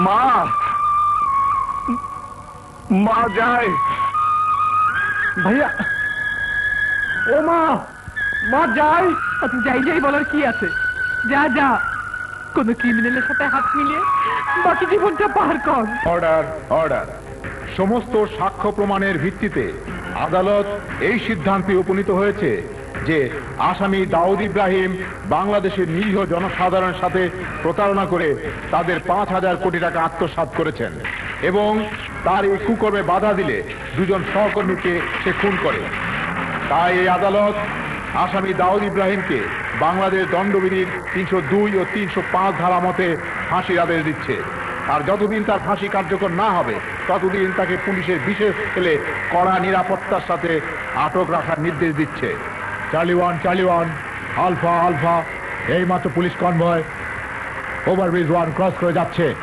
মা। মা যায়। ভাইয়া। ও মা মা যাই আপনি যাই যাই বলার কি আছে? যা যা। কোন ক্রিমিনালের সাথে হাত মিলিয়ে বাকি জীবনটা পার কর। অর্ডার অর্ডার সমস্ত সাক্ষ্য প্রমাণের ভিত্তিতে আদালত এই সিদ্ধান্তে উপনীত হয়েছে যে আসামি দাউদ ইব্রাহিম বাংলাদেশের নিরীহ জনসাধারণের সাথে প্রতারণা করে তাদের পাঁচ হাজার কোটি টাকা আত্মসাৎ করেছেন এবং তার এই কুকর্মে বাধা দিলে দুজন সহকর্মীকে সে খুন করে। তাই এই আদালত আসামি দাউদ ইব্রাহিমকে বাংলাদেশ দণ্ডবিধির তিনশো দুই ও তিনশো পাঁচ ধারা মতে ফাঁসির আদেশ দিচ্ছে। আর যতদিন তার ফাঁসি কার্যকর না হবে, ততদিন তাকে পুলিশের বিশেষ ছেলে কড়া নিরাপত্তার সাথে আটক রাখার নির্দেশ দিচ্ছে। Charlie one Charlie one alpha alpha এইমাত্র police convoy overbridge one cross করে যাচ্ছে।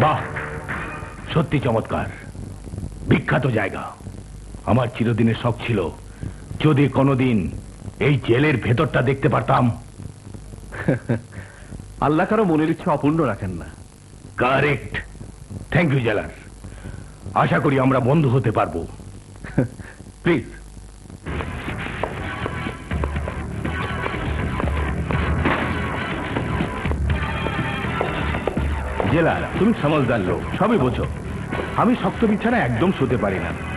বাহ, সত্যি চমৎকার। বিখ্যাত জায়গা। আমার চিরদিনের শখ ছিল যদি কোনোদিন এই জেলের ভেতরটা দেখতে পারতাম। আল্লাহ কারও মনের ইচ্ছা অপূর্ণ রাখেন না। কারেক্ট থ্যাংক ইউ জেলার। আশা করি আমরা বন্ধু হতে পারব। প্লিজ জেলার তুমি সমাজদার লোক সবই বোঝো। আমি শক্ত বিছানা একদম শুতে পারি না।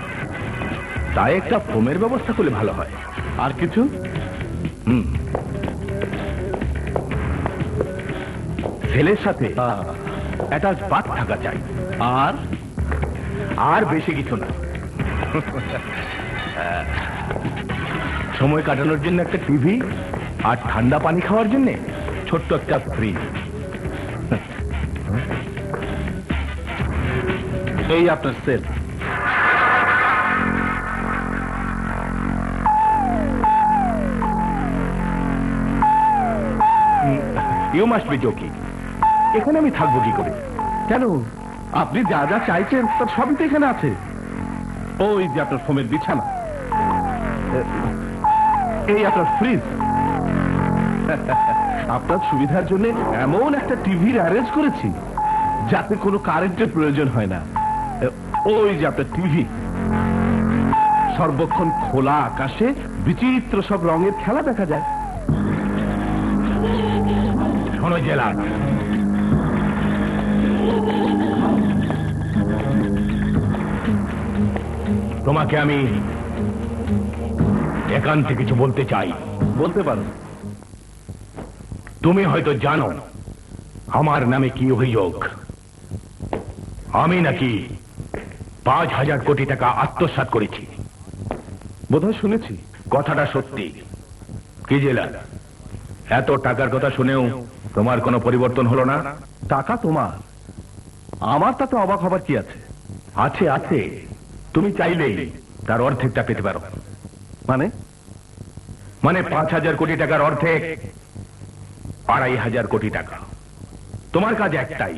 তাই একটা ফোমের ব্যবস্থা করলে ভালো হয়। আর কিছু? হুম। ছেলের সাথে একটা বাদ থাকা চাই। আর? আর বেশি কিছু না। সময় কাটানোর জন্য একটা টিভি আর ঠান্ডা পানি খাওয়ার জন্য ছোট্ট একটা ফ্রিজ এই আপনার sale you must be joking এখানে আমি থাকব কি করে? কেন? আপনি যা যা চাইছেন তার সবই তো এখানে আছে। ওই যে আপনার ফোমের বিছানা। এই আপনার ফ্রিজ আপনার সুবিধার জন্য এমন একটা টিভির অ্যারেঞ্জ করেছি, যাতে কোনো কারেন্টের প্রয়োজন হয় না। ওই যে আপনার টিভি সর্বক্ষণ খোলা আকাশে বিচিত্র সব রঙের খেলা দেখা যায়। শোনো জেলা। তোমাকে আমি একান্তে কিছু বলতে চাই। বলতে পারো। তুমি হয়তো জানো আমার নামে কি অভিযোগ? আমি নাকি পাঁচ হাজার কোটি টাকা আত্মসাৎ করেছি। বোধহয় শুনেছি। কথাটা সত্যি। কি জেলা? এত টাকার কথা শুনেও তোমার কোনো পরিবর্তন হলো না? টাকা তোমার। আমার তাতে অবাক হবার কি আছে? আছে আছে। তুমি চাইলেই তার অর্ধেকটা পেতে পারো। মানে? মানে পাঁচ হাজার কোটি টাকার অর্ধেক আড়াই হাজার কোটি টাকা। তোমার কাজ একটাই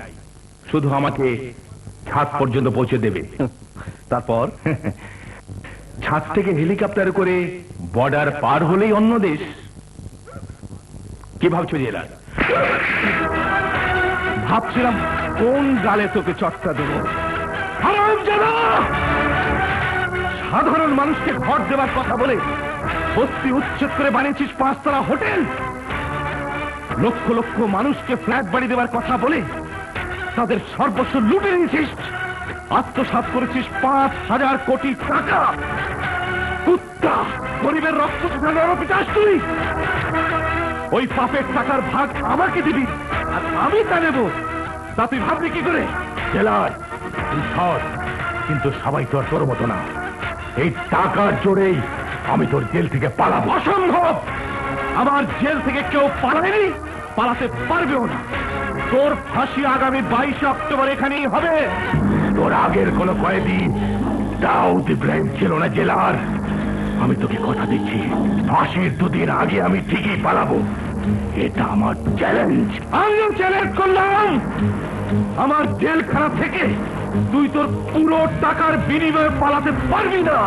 শুধু আমাকে ছাদ পর্যন্ত পৌঁছে দেবে। তারপর? ছাদ থেকে হেলিকপ্টার করে বর্ডার পার হলেই অন্য দেশ। কি ভাবছ জেলা ভাবছিলাম কোন গালে তোকে চটটা দেবো। সাধারণ মানুষকে ঘর দেওয়ার কথা বলে বস্তি উচ্ছেদ করে বানিয়েছিস পাঁচতলা হোটেল। লক্ষ লক্ষ মানুষকে ফ্ল্যাট বাড়ি দেওয়ার কথা বলে তাদের সর্বস্ব লুটে নিয়েছিস। আত্মসাৎ করেছিস পাঁচ হাজার কোটি টাকা। কুত্তা, গরিবের রক্ত তুই। ওই পাপের টাকার ভাগ আমাকে দিবি, আর আমি তা নেব। তা তুই ভাবলি কি করে? জেলার তুই কিন্তু সবাই তো আর তোর মতো না। এই টাকার জোরেই আমি তোর জেল থেকে পালাবো। অসম্ভব! আমার জেল থেকে কেউ পালায়নি, পালাতে পারবেও না। তোর ফাঁসি আগামী বাইশে অক্টোবর এখানেই হবে। তোর আগের কোন কয়েদি দাউদ ইব্রাহিম ছিল না জেলার। আমি তোকে কথা দিচ্ছি। ফাঁসির দুদিন আগে আমি ঠিকই পালাবো। এটা আমার চ্যালেঞ্জ আমিও চ্যালেঞ্জ করলাম। আমার জেলখানা থেকে তুই তোর পুরো টাকার বিনিময়ে পালাতে পারবি না।